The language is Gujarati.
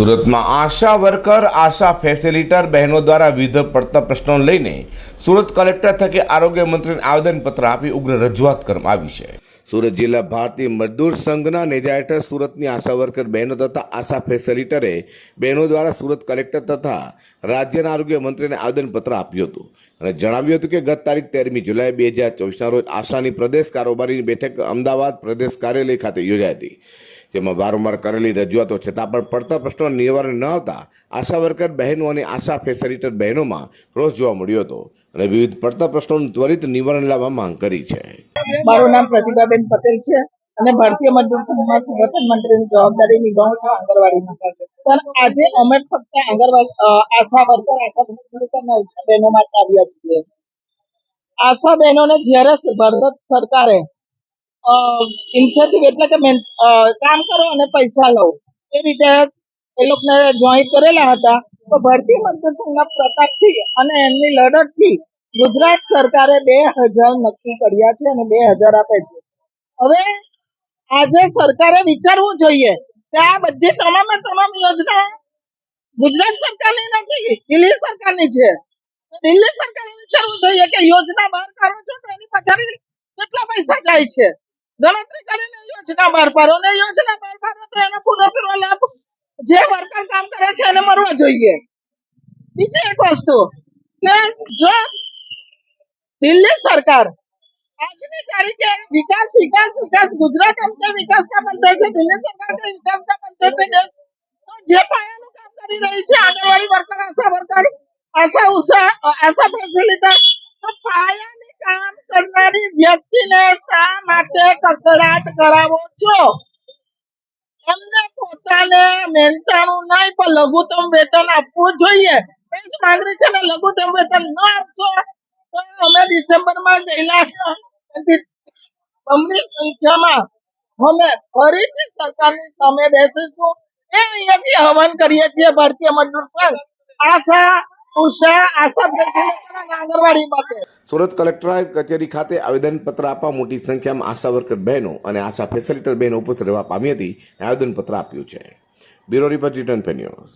સુરતમાં આશા વર્કર, આશા ફેસિલિટર બહેનો દ્વારા વિવિધ પડતા પ્રશ્નો લઈને સુરત કલેક્ટર થકી આરોગ્ય મંત્રીને આવેદનપત્ર આપી ઉગ્ર રજૂઆત કરવામાં આવી છે. સુરત જિલ્લા ભારતીય મજદૂર સંઘના નેજા હેઠળ સુરતની આશા વર્કર બહેનો તથા આશા ફેસિલિટરે બહેનો દ્વારા સુરત કલેક્ટર તથા રાજ્યના આરોગ્ય મંત્રીને આવેદનપત્ર આપ્યું હતું અને જણાવ્યું હતું કે ગત તારીખ તેરમી જુલાઈ બે હજાર ચોવીસના રોજ આશાની પ્રદેશ કારોબારીની બેઠક અમદાવાદ પ્રદેશ કાર્યાલય ખાતે યોજાઈ હતી. જેમાં વારંવાર કરેલી રજૂઆતો છતાં પણ પડતા પ્રશ્નો નિવારણ ન આવતા આશા વર્કર બહેનો અને આશા ફેસિલિટર બહેનોમાં રોષ જોવા મળ્યો હતો અને વિવિધ પડતા પ્રશ્નોનું ત્વરિત નિવારણ લાવવા માંગ કરી છે. મારું નામ પ્રતિભાબેન પટેલ છે અને ભારતીય મજદૂર સંઘમાં સંગઠન મંત્રીની જવાબદારી નિભાવું છું આંગણવાડીમાં. પણ આજે અમે ફક્ત આંગણવાડી આશા વર્કર, આશા ફેસિલિટરના આશા બહેનો માટે આવ્યા છીએ. આશા બહેનોને જ્યારે ભારત સરકારે ઇન્સેન્ટિવ એટલે કે કામ કરો અને પૈસા લો. એ રીતે એ લોકોને જોઈન કરેલા હતા. તો ભરતી મજદૂર પ્રતાપથી અને એમની લડતથી ગુજરાત સરકારે બે હજાર નક્કી કર્યા છે અને બે હજાર આપે છે. હવે આજે સરકારે વિચારવું જોઈએ કે આ બધી તમામે તમામ યોજના ગુજરાત સરકારની નથી, દિલ્હી સરકારની છે. દિલ્હી સરકારે વિચારવું જોઈએ કે યોજના બહાર કાઢો છો તો એની પાછળ કેટલા પૈસા જાય છે? ગણતરી વર્કર કે વિકાસ વિકાસ વિકાસ, ગુજરાત એમ કે પંથે છે, દિલ્હી સરકાર કે વિકાસના પંથે છે કામ કરી રહી છે, anganwadi worker, Asha worker, Asha, Usha Asha facilitator, તો પાયાની કામ કરનારી વ્યક્તિને શા માટે કકડાટ કરાવો છો? એમને પોતાને મહેનતાણું નહીં, પણ લઘુત્તમ વેતન આપવું જોઈએ. એ જ માંગણી છે ને, લઘુત્તમ વેતન ન આપશો તો અમે ડિસેમ્બરમાં ગયેલા બમણી સંખ્યામાં અમે ફરીથી સરકારની સામે બેસીશું. એ અહીંયાથી આહવાન કરીએ છીએ ભારતીય મજદૂર સંઘ. આશા સુરત કલેક્ટર કચેરી ખાતે આવેદનપત્ર આપવા મોટી સંખ્યામાં આશા વર્કર બહેનો અને આશા ફેસિલિટર બહેનો ઉપસ્થિત રહેવા પામી હતી આવેદનપત્ર આપ્યું છે. Bureau report return pay news.